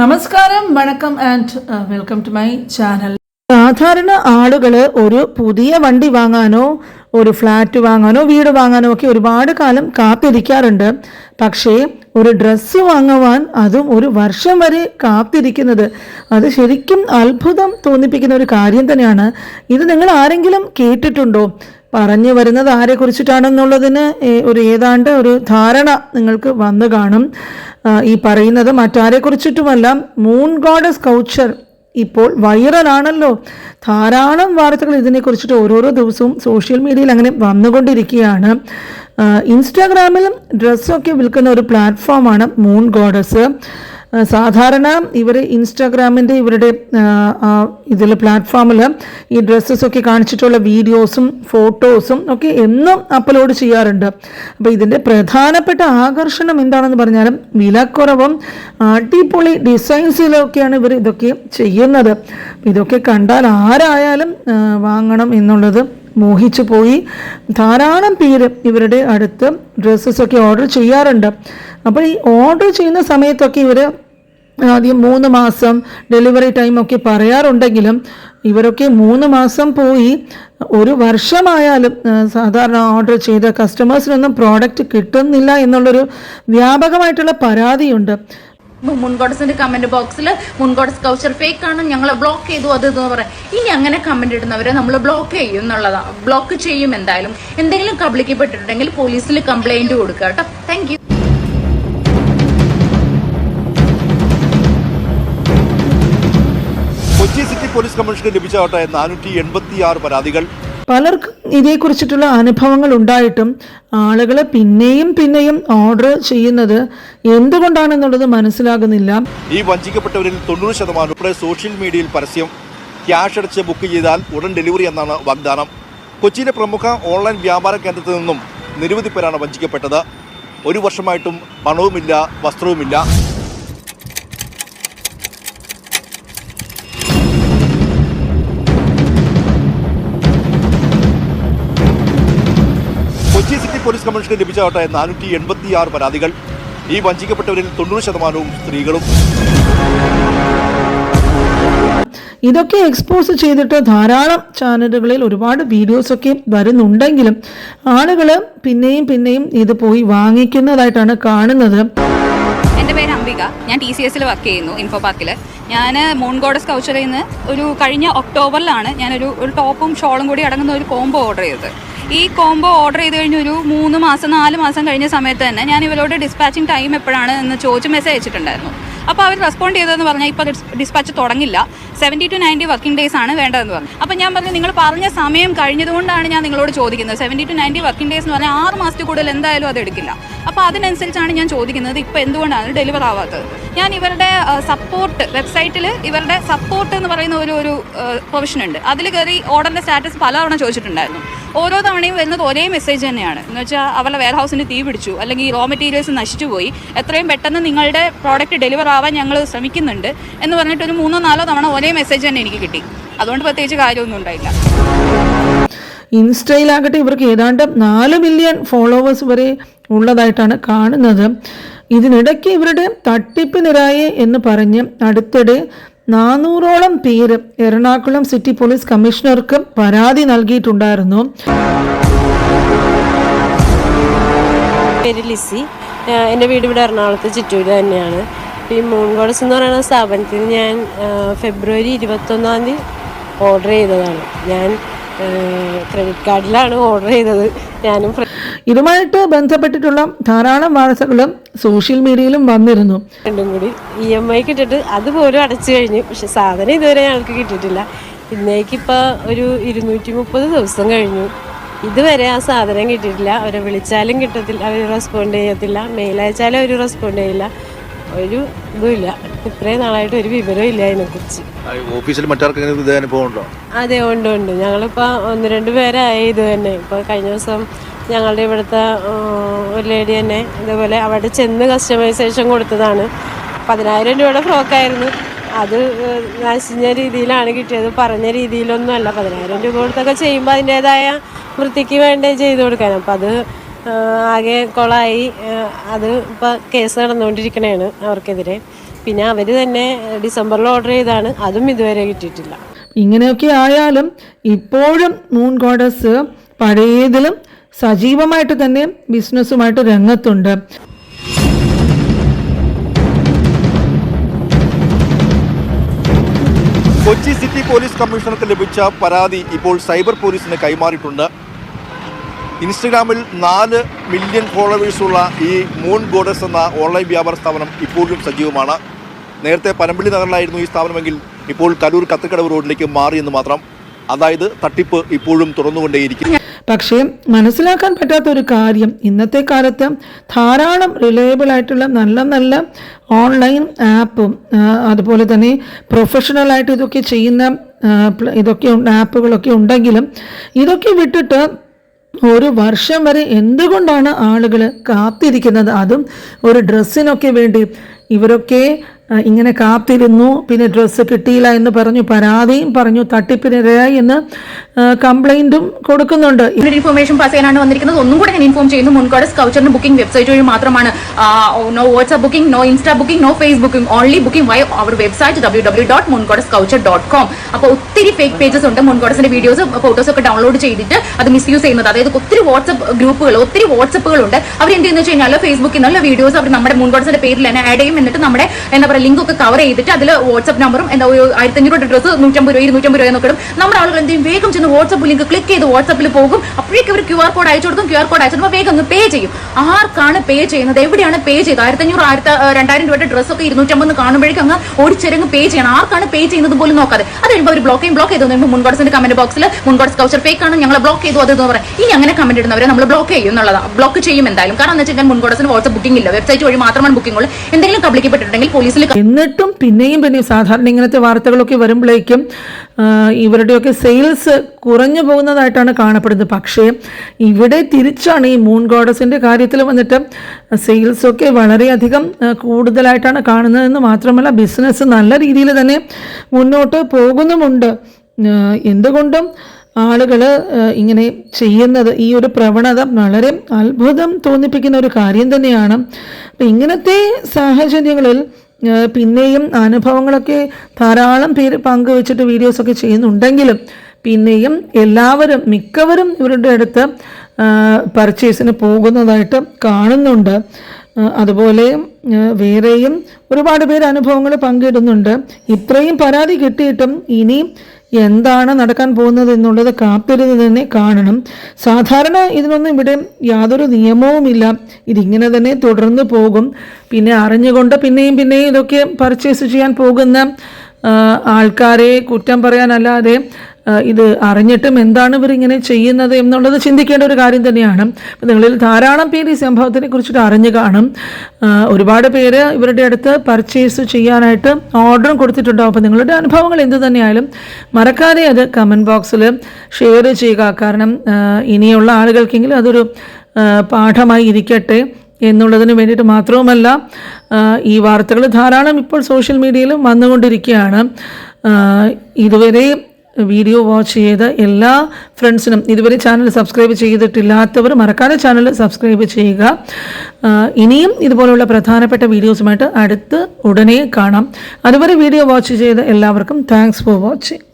നമസ്കാരം വണക്കം and welcome to my channel. സാധാരണ ആളുകൾ ഒരു പുതിയ വണ്ടി വാങ്ങാനോ ഒരു ഫ്ലാറ്റ് വാങ്ങാനോ വീട് വാങ്ങാനോ ഒക്കെ ഒരുപാട് കാലം കാത്തിരിക്കാറുണ്ട്. പക്ഷേ ഒരു ഡ്രസ്സ് വാങ്ങുവാൻ അതും ഒരു വർഷം വരെ കാത്തിരിക്കുന്നത് അത് ശരിക്കും അത്ഭുതം തോന്നിപ്പിക്കുന്ന ഒരു കാര്യം തന്നെയാണ്. ഇത് നിങ്ങൾ ആരെങ്കിലും കേട്ടിട്ടുണ്ടോ? പറഞ്ഞു വരുന്നത് ആരെ കുറിച്ചിട്ടാണെന്നുള്ളതിന് ഒരു ഏതാണ്ട് ഒരു ധാരണ നിങ്ങൾക്ക് വന്നു കാണും. ഈ പറയുന്നത് മറ്റാരെ കുറിച്ചിട്ടുമല്ല മൂൺ ഗോഡസ് കൗച്ചർ ഇപ്പോൾ വൈറലാണല്ലോ. ധാരാളം വാർത്തകൾ ഇതിനെക്കുറിച്ചിട്ട് ഓരോരോ ദിവസവും സോഷ്യൽ മീഡിയയിൽ അങ്ങനെ വന്നുകൊണ്ടിരിക്കുകയാണ്. ഇൻസ്റ്റാഗ്രാമിലും ഡ്രസ്സൊക്കെ വിൽക്കുന്ന ഒരു പ്ലാറ്റ്ഫോമാണ് മൂൺ ഗോഡസ് സാധാരണ ഇവർ ഇൻസ്റ്റാഗ്രാമിന്റെ ഇവരുടെ ഇതിൽ പ്ലാറ്റ്ഫോമിൽ ഈ ഡ്രസ്സസ് ഒക്കെ കാണിച്ചിട്ടുള്ള വീഡിയോസും ഫോട്ടോസും ഒക്കെ എന്നും അപ്ലോഡ് ചെയ്യാറുണ്ട്. അപ്പോൾ ഇതിന്റെ പ്രധാനപ്പെട്ട ആകർഷണം എന്താണെന്ന് പറഞ്ഞാലും വിലക്കുറവും അടിപൊളി ഡിസൈൻസിലൊക്കെയാണ് ഇവർ ഇതൊക്കെ ചെയ്യുന്നത്. ഇതൊക്കെ കണ്ടാൽ ആരായാലും വാങ്ങണം എന്നുള്ളത് മോഹിച്ചു പോയി. ധാരാളം പേര് ഇവരുടെ അടുത്ത് ഡ്രസ്സസ് ഒക്കെ ഓർഡർ ചെയ്യാറുണ്ട്. അപ്പോൾ ഈ ഓർഡർ ചെയ്യുന്ന സമയത്തൊക്കെ ഇവർ ആദ്യം മൂന്ന് മാസം ഡെലിവറി ടൈമൊക്കെ പറയാറുണ്ടെങ്കിലും ഇവരൊക്കെ മൂന്ന് മാസം പോയി ഒരു വർഷമായാലും സാധാരണ ഓർഡർ ചെയ്ത കസ്റ്റമേഴ്സിനൊന്നും പ്രോഡക്റ്റ് കിട്ടുന്നില്ല എന്നുള്ളൊരു വ്യാപകമായിട്ടുള്ള പരാതിയുണ്ട്. മുൻകോടസിന്റെ കമന്റ് ബോക്സിൽ മുൻകോടസ് കൗച്ചർ ഫേക്ക് ആണ് ഞങ്ങൾ ബ്ലോക്ക് ചെയ്തു അത് ഇതെന്ന് പറയാം. ഇനി അങ്ങനെ കമന്റ് ഇടുന്നവരെ നമ്മൾ ബ്ലോക്ക് ചെയ്യും എന്നുള്ളതാണ് ബ്ലോക്ക് ചെയ്യും എന്തായാലും. എന്തെങ്കിലും കബളിക്കപ്പെട്ടിട്ടുണ്ടെങ്കിൽ പോലീസിൽ കംപ്ലൈന്റ് കൊടുക്കുക കേട്ടോ. താങ്ക് യു പോലീസ് കമ്മീഷന് ലഭിച്ചാവട്ടെ നാനൂറ്റി എൺപത്തി ആറ് പരാതികൾ. പലർക്കും ഇതേക്കുറിച്ചിട്ടുള്ള അനുഭവങ്ങൾ ഉണ്ടായിട്ടും ആളുകൾ പിന്നെയും പിന്നെയും ഓർഡർ ചെയ്യുന്നത് എന്തുകൊണ്ടാണെന്നുള്ളത് മനസ്സിലാകുന്നില്ല. ഈ വഞ്ചിക്കപ്പെട്ടവരിൽ തൊണ്ണൂറ് ശതമാനം ഉൾപ്പെടെ സോഷ്യൽ മീഡിയയിൽ പരസ്യം. ക്യാഷ് അടച്ച് ബുക്ക് ചെയ്താൽ ഉടൻ ഡെലിവറി എന്നാണ് വാഗ്ദാനം. കൊച്ചിയിലെ പ്രമുഖ ഓൺലൈൻ വ്യാപാര കേന്ദ്രത്തിൽ നിന്നും നിരവധി പേരാണ് വഞ്ചിക്കപ്പെട്ടത്. ഒരു വർഷമായിട്ടും പണവുമില്ല വസ്ത്രവുമില്ല. കമ്മീഷന് ലഭിച്ചാവട്ടെ നാനൂറ്റി എൺപത്തി ആറ് പരാതികൾ. ഈ വഞ്ചിക്കപ്പെട്ടവരിൽ തൊണ്ണൂറ് ശതമാനവും സ്ത്രീകളും. ഇതൊക്കെ എക്സ്പോസ് ചെയ്തിട്ട് ധാരാളം ചാനലുകളിൽ ഒരുപാട് വീഡിയോസൊക്കെ വരുന്നുണ്ടെങ്കിലും ആളുകൾ പിന്നെയും പിന്നെയും ഇത് പോയി വാങ്ങിക്കുന്നതായിട്ടാണ് കാണുന്നത്. എന്റെ പേര് അംബിക. ഞാൻ ടി സി എസിൽ വർക്ക് ചെയ്യുന്നു ഇൻഫോ പാർക്കിൽ ഞാൻ മൂൺ ഗോഡസ് കൗച്ചറിൽ നിന്ന് ഒരു കഴിഞ്ഞ ഒക്ടോബറിലാണ് ഞാനൊരു ഒരു ടോപ്പും ഷോളും കൂടി അടങ്ങുന്ന ഒരു കോംബോ ഓർഡർ ചെയ്തത്. ഈ കോംബോ ഓർഡർ ചെയ്ത് കഴിഞ്ഞ് ഒരു മൂന്ന് മാസം നാല് മാസം കഴിഞ്ഞ സമയത്ത് തന്നെ ഞാൻ ഇവരോട് ഡിസ്പാച്ചിങ് ടൈം എപ്പോഴാണ് എന്ന് ചോദിച്ച് മെസ്സേജ് അയച്ചിട്ടുണ്ടായിരുന്നു. അപ്പോൾ അവർ റെസ്പോണ്ട് ചെയ്തതെന്ന് പറഞ്ഞാൽ ഇപ്പോൾ dispatch തുടങ്ങില്ല. Seventy two ninety working days ആണ് വേണ്ടതെന്ന് പറഞ്ഞു. അപ്പോൾ ഞാൻ പറഞ്ഞു നിങ്ങൾ പറഞ്ഞ സമയം കഴിഞ്ഞതുകൊണ്ടാണ് ഞാൻ നിങ്ങളോട് ചോദിക്കുന്നത്. Seventy two ninety working days എന്ന് പറഞ്ഞാൽ ആറ് മാസത്തിൽ കൂടുതൽ എന്തായാലും അത് എടുക്കില്ല. അപ്പോൾ അതിനനുസരിച്ചാണ് ഞാൻ ചോദിക്കുന്നത് ഇപ്പോൾ എന്തുകൊണ്ടാണ് ഡെലിവർ ആവാത്തത്? ഞാൻ ഇവരുടെ സപ്പോർട്ട് വെബ്സൈറ്റിൽ ഇവരുടെ സപ്പോർട്ട് എന്ന് പറയുന്ന ഒരു ഒരു പ്രൊവിഷൻ ഉണ്ട്. അതിൽ കയറി ഓർഡറിന്റെ സ്റ്റാറ്റസ് പലതവണ ചോദിച്ചിട്ടുണ്ടായിരുന്നു. ഓരോ തവണയും വരുന്നത് ഒരേ മെസ്സേജ് തന്നെയാണ്. എന്ന് വെച്ചാൽ അവരുടെ വെയർ ഹൗസിന് തീ പിടിച്ചു അല്ലെങ്കിൽ റോ മെറ്റീരിയൽസ് നശിച്ചു പോയി എത്രയും പെട്ടെന്ന് നിങ്ങളുടെ പ്രോഡക്റ്റ് ഡെലിവർ ആവാൻ ഞങ്ങൾ ശ്രമിക്കുന്നുണ്ട് എന്ന് പറഞ്ഞിട്ട് ഒരു മൂന്നോ നാലോ തവണ ഒരേ മെസ്സേജ് തന്നെ എനിക്ക് കിട്ടി. അതുകൊണ്ട് പ്രത്യേകിച്ച് കാര്യമൊന്നും ഉണ്ടായില്ല. ഇൻസ്റ്റയിലാകട്ടെ ഇവർക്ക് ഏതാണ്ട് നാല് മില്യൺ ഫോളോവേഴ്സ് വരെ ഉള്ളതായിട്ടാണ് കാണുന്നത്. ഇതിനിടയ്ക്ക് ഇവരുടെ തട്ടിപ്പ് തട്ടിപ്പിനിരായി എന്ന് പറഞ്ഞ് അടുത്തിടെ നാനൂറോളം പേര് എറണാകുളം സിറ്റി പോലീസ് കമ്മീഷണർക്ക് പരാതി നൽകിയിട്ടുണ്ടായിരുന്നു. പേര് എന്റെ വീട് ഇവിടെ എറണാകുളത്ത് ചുറ്റൂർ തന്നെയാണ്. ഈ മൂൺ ഗോഡ്സ് എന്ന് പറയുന്ന സ്ഥാപനത്തിൽ ഞാൻ ഫെബ്രുവരി ഇരുപത്തൊന്നാം തീയതി ഓർഡർ ചെയ്തതാണ്. ഞാൻ ക്രെഡിറ്റ് കാർഡിലാണ് ഓർഡർ ചെയ്തത്. ഞാനും ഇതുമായിട്ട് ബന്ധപ്പെട്ടിട്ടുള്ള ധാരാളം വാർത്തകളും സോഷ്യൽ മീഡിയയിലും വന്നിരുന്നു. രണ്ടും കൂടി ഇ എം ഐ കിട്ടിട്ട് അതുപോലും അടച്ചു കഴിഞ്ഞു. പക്ഷെ സാധനം ഇതുവരെ ഞങ്ങൾക്ക് കിട്ടിയിട്ടില്ല. ഇന്നേക്കിപ്പോൾ ഒരു ഇരുന്നൂറ്റി മുപ്പത് ദിവസം കഴിഞ്ഞു. ഇതുവരെ ആ സാധനം കിട്ടിയിട്ടില്ല. അവരെ വിളിച്ചാലും കിട്ടത്തില്ല അവർ റെസ്പോണ്ട് ചെയ്യത്തില്ല. മെയിൽ അയച്ചാലും അവർ റെസ്പോണ്ട് ചെയ്യില്ല. ഒരു ഇതുമില്ല. ഇത്രയും നാളായിട്ട് ഒരു വിവരവും ഇല്ല അതിനെക്കുറിച്ച്. ഓഫീസിൽ മറ്റാർക്കെങ്കിലും അനുഭവം ഉണ്ടോ അതെ ഉണ്ട് ഉണ്ട്. ഞങ്ങളിപ്പോൾ ഒന്ന് രണ്ട് പേരായി ഇത് തന്നെ. ഇപ്പോൾ കഴിഞ്ഞ ദിവസം ഞങ്ങളുടെ ഇവിടുത്തെ ഒരു ലേഡി തന്നെ ഇതേപോലെ അവിടെ ചെന്ന് കസ്റ്റമൈസേഷൻ കൊടുത്തതാണ്. പതിനായിരം രൂപയുടെ ഫ്രോക്കായിരുന്നു അത് നശിഞ്ഞ രീതിയിലാണ് കിട്ടിയത്. പറഞ്ഞ രീതിയിലൊന്നും അല്ല പതിനായിരം രൂപ കൊടുത്തൊക്കെ ചെയ്യുമ്പോൾ അതിന്റേതായ വൃത്തിക്ക് വേണ്ടേ ചെയ്ത് കൊടുക്കാൻ. അപ്പം അത് ആകെ കൊളായി. അത് ഇപ്പോൾ കേസ് നടന്നുകൊണ്ടിരിക്കണേണ് അവർക്കെതിരെ. പിന്നെ അവർ തന്നെ ഡിസംബറിൽ ഓർഡർ ചെയ്താണ്. അതും ഇതുവരെ കിട്ടിയിട്ടില്ല. ഇങ്ങനെയൊക്കെ ആയാലും ഇപ്പോഴും മൂൺ ഗോഡസ് പഴയതിലും സജീവമായിട്ട് തന്നെ ബിസിനസ്സുമായിട്ട് രംഗത്തുണ്ട്. കൊച്ചി സിറ്റി പോലീസ് കമ്മീഷണർക്ക് ലഭിച്ച പരാതി ഇപ്പോൾ സൈബർ പോലീസിന് കൈമാറിയിട്ടുണ്ട്. ഇൻസ്റ്റഗ്രാമിൽ നാല് മില്യൺ ഫോളോവേഴ്സുള്ള ഈ മൂൺ ഗോഡസ് എന്ന ഓൺലൈൻ വ്യാപാര സ്ഥാപനം ഇപ്പോഴും സജീവമാണ്. നേരത്തെ പനമ്പിള്ളി നഗറിലായിരുന്നു ഈ സ്ഥാപനമെങ്കിൽ ഇപ്പോൾ കലൂർ കത്തക്കടവ് റോഡിലേക്ക് മാറിയെന്ന് മാത്രം. അതായത് തട്ടിപ്പ് ഇപ്പോഴും തുറന്നുകൊണ്ടേയിരിക്കും പക്ഷേ മനസ്സിലാക്കാൻ പറ്റാത്ത ഒരു കാര്യം ഇന്നത്തെ കാലത്ത് ധാരാളം റിലയബിൾ ആയിട്ടുള്ള നല്ല നല്ല ഓൺലൈൻ ആപ്പും അതുപോലെ തന്നെ പ്രൊഫഷണൽ ആയിട്ട് ഇതൊക്കെ ചെയ്യുന്ന ഇതൊക്കെ ആപ്പുകളൊക്കെ ഉണ്ടെങ്കിലും ഇതൊക്കെ വിട്ടിട്ട് ഒരു വർഷം വരെ എന്തുകൊണ്ടാണ് ആളുകൾ കാത്തിരിക്കുന്നത്? അതും ഒരു ഡ്രസ്സിനൊക്കെ വേണ്ടി. ഇവരൊക്കെ ഇങ്ങനെ കാത്തിരുന്നു. പിന്നെ ഡ്രസ്സ് കിട്ടിയില്ല എന്ന് പറഞ്ഞു പരാതിയും പറഞ്ഞു തട്ടിപ്പിനിരയായി എന്ന് കംപ്ലൈന്റും കൊടുക്കുന്നുണ്ട്. ഇൻഫർമേഷൻ പാസ് ചെയ്യാനാണ് വന്നിരിക്കുന്നത്. ഒന്നും കൂടെ ഞാൻ ഇൻഫോം ചെയ്യുന്നു. മുൻകോട് സ്കൗച്ചറിന്റെ ബുക്കിംഗ് വെബ്സൈറ്റ് വഴി മാത്രമാണ്. No WhatsApp booking no Insta booking no Face booking only booking via our website W W dot Munugode സ്കൗച്ചർ ഡോട്ട് കോം അപ്പോൾ ഒത്തിരി ഫേക്ക് പേജസ് ഉണ്ട്. മുൻകോടസിന്റെ വീഡിയോസ് ഫോട്ടോസ് ഒക്കെ ഡൗൺലോഡ് ചെയ്തിട്ട് അത് മിസ് യൂസ് ചെയ്യുന്നത്. അതായത് ഒത്തിരി വാട്സ്ആപ്പ് ഗ്രൂപ്പുകൾ ഒത്തിരി വാട്സ്ആപ്പുകൾ ഉണ്ട്. അവർ എന്ത് ചെയ്യുന്നത് വെച്ച് കഴിഞ്ഞാൽ ഫേസ്ബുക്കിൽ നിന്നുള്ള വീഡിയോസ് അവർ നമ്മുടെ മുൻകോടസിന്റെ പേരിൽ തന്നെ ആഡ് ചെയ്യും. എന്നിട്ട് നമ്മുടെ എന്താ പറയുക ലിങ്ക് ഒക്കെ കവർ ചെയ്തിട്ട് അതിൽ വാട്സ്ആപ്പ് നമ്പറും എന്താ ഒരു ആയിരത്തഞ്ഞൂറ് ഡ്രസ്സ് നൂറ്റമ്പത് രൂപ ഇരുന്നൂറ്റമ്പത് രൂപ ഇടും. നമ്മുടെ ആളുകൾ എന്തെങ്കിലും വേഗം ചെന്ന് വാട്സ്ആപ്പ് ലിങ്ക് ക്ലിക്ക് ചെയ്ത് വാട്സ്ആപ്പിൽ പോകും. അപ്പോഴേക്കും അവർ ക്യു ആർ കോഡ് അയച്ചു കൊടുക്കും. ക്യു ആർ കോഡ് അയച്ചു വേഗം അങ്ങ് പേ ചെയ്യും. ആർക്കാണ് പേ ചെയ്യുന്നത്? എവിടെയാണ് പേ ചെയ്തത്? ആയിരത്തഞ്ഞൂറ് ആയിരത്തി രണ്ടായിരം രൂപയുടെ ഡ്രസ്സൊക്കെ ഇരുന്നൂറ്റമ്പത് കാണുമ്പോഴേക്കും അങ്ങ് ഓടിച്ചിറങ്ങ് പേ ചെയ്യണം. ആർക്കാണ് പേ ചെയ്യുന്നത് പോലും നോക്കാതെ. അത് കഴിയുമ്പോൾ അവർ ബ്ലോക്ക് ചെയ്യും. ബ്ലോക്ക് ചെയ്തു കഴിയുമ്പോൾ മുൻകോടസിന്റെ കമന്റ് ബോക്സിൽ മുൻകോടസ് കൗച്ചർ ഫേക്ക് ആണ്. ഞങ്ങൾ ബ്ലോക്ക് ചെയ്തു അത് എന്ന് പറയാം. ഇനി അങ്ങനെ കമന്റ് ഇടുന്നവരെ നമ്മൾ ബ്ലോക്ക് ചെയ്യും എന്നുള്ളതാണ് ബ്ലോക്ക് ചെയ്യും എന്തായാലും. കാരണം എന്ന് വെച്ചാൽ മുൻകോടസിന് വാട്സ്ആപ്പ് ബുക്കിംഗ് ഇല്ല. വെബ്സൈറ്റ് വഴി മാത്രമാണ് ബുക്കിംഗ് ഉള്ളൂ. എന്തെങ്കിലും കബ്ലിക്കപ്പെട്ടിട്ടുണ്ടെങ്കിൽ പോലീസിൽ എന്നിട്ടും പിന്നെയും പിന്നെയും സാധാരണ ഇങ്ങനത്തെ വാർത്തകളൊക്കെ വരുമ്പോഴേക്കും ഇവരുടെയൊക്കെ സെയിൽസ് കുറഞ്ഞു പോകുന്നതായിട്ടാണ് കാണപ്പെടുന്നത്. പക്ഷേ ഇവിടെ തിരിച്ചാണ് ഈ മൂൺ ഗോഡസിന്റെ കാര്യത്തിൽ വന്നിട്ട് സെയിൽസൊക്കെ വളരെയധികം കൂടുതലായിട്ടാണ് കാണുന്നതെന്ന് മാത്രമല്ല ബിസിനസ് നല്ല രീതിയിൽ തന്നെ മുന്നോട്ട് പോകുന്നുമുണ്ട്. എന്തുകൊണ്ടും ആളുകൾ ഇങ്ങനെ ചെയ്യുന്നത് ഈ ഒരു പ്രവണത വളരെ അത്ഭുതം തോന്നിപ്പിക്കുന്ന ഒരു കാര്യം തന്നെയാണ്. അപ്പം ഇങ്ങനത്തെ സാഹചര്യങ്ങളിൽ പിന്നെയും അനുഭവങ്ങളൊക്കെ ധാരാളം പേര് പങ്കുവച്ചിട്ട് വീഡിയോസൊക്കെ ചെയ്യുന്നുണ്ടെങ്കിലും പിന്നെയും എല്ലാവരും മിക്കവരും ഇവരുടെ അടുത്ത് പർച്ചേസിന് പോകുന്നതായിട്ട് കാണുന്നുണ്ട്. അതുപോലെ വേറെയും ഒരുപാട് പേര് അനുഭവങ്ങൾ പങ്കിടുന്നുണ്ട്. ഇത്രയും പരാതി കിട്ടിയിട്ടും ഇനി എന്താണ് നടക്കാൻ പോകുന്നത് എന്നുള്ളത് കാത്തിരുന്ന് തന്നെ കാണണം. സാധാരണ ഇതിനൊന്നും ഇവിടെ യാതൊരു നിയമവുമില്ല. ഇതിങ്ങനെ തന്നെ തുടർന്ന് പോകും. പിന്നെ അറിഞ്ഞുകൊണ്ട് പിന്നെയും പിന്നെയും ഇതൊക്കെ പർച്ചേസ് ചെയ്യാൻ പോകുന്ന ആൾക്കാരെ കുറ്റം പറയാനല്ലാതെ ഇത് അറിഞ്ഞിട്ടും എന്താണ് ഇവർ ഇങ്ങനെ ചെയ്യുന്നത് എന്നുള്ളത് ചിന്തിക്കേണ്ട ഒരു കാര്യം തന്നെയാണ്. നിങ്ങളിൽ ധാരാളം പേര് ഈ സംഭവത്തിനെ കുറിച്ചിട്ട് അറിഞ്ഞു കാണും. ഒരുപാട് പേര് ഇവരുടെ അടുത്ത് പർച്ചേസ് ചെയ്യാനായിട്ട് ഓർഡറും കൊടുത്തിട്ടുണ്ടാവും. അപ്പോൾ നിങ്ങളുടെ അനുഭവങ്ങൾ എന്ത് തന്നെയായാലും മറക്കാതെ അത് കമന്റ് ബോക്സിൽ ഷെയർ ചെയ്യുക. കാരണം ഇനിയുള്ള ആളുകൾക്കെങ്കിലും അതൊരു പാഠമായി ഇരിക്കട്ടെ എന്നുള്ളതിന് വേണ്ടിയിട്ട് മാത്രവുമല്ല ഈ വാർത്തകൾ ധാരാളം ഇപ്പോൾ സോഷ്യൽ മീഡിയയിലും വന്നുകൊണ്ടിരിക്കുകയാണ്. ഇതുവരെ വീഡിയോ വാച്ച് ചെയ്ത എല്ലാ ഫ്രണ്ട്സിനും ഇതുവരെ ചാനൽ സബ്സ്ക്രൈബ് ചെയ്തിട്ടില്ലാത്തവർ മറക്കാതെ ചാനൽ സബ്സ്ക്രൈബ് ചെയ്യുക. ഇനിയും ഇതുപോലുള്ള പ്രധാനപ്പെട്ട വീഡിയോസുമായിട്ട് അടുത്ത് ഉടനെ കാണാം. അതുവരെ വീഡിയോ വാച്ച് ചെയ്ത എല്ലാവർക്കും താങ്ക്സ് ഫോർ വാച്ചിങ്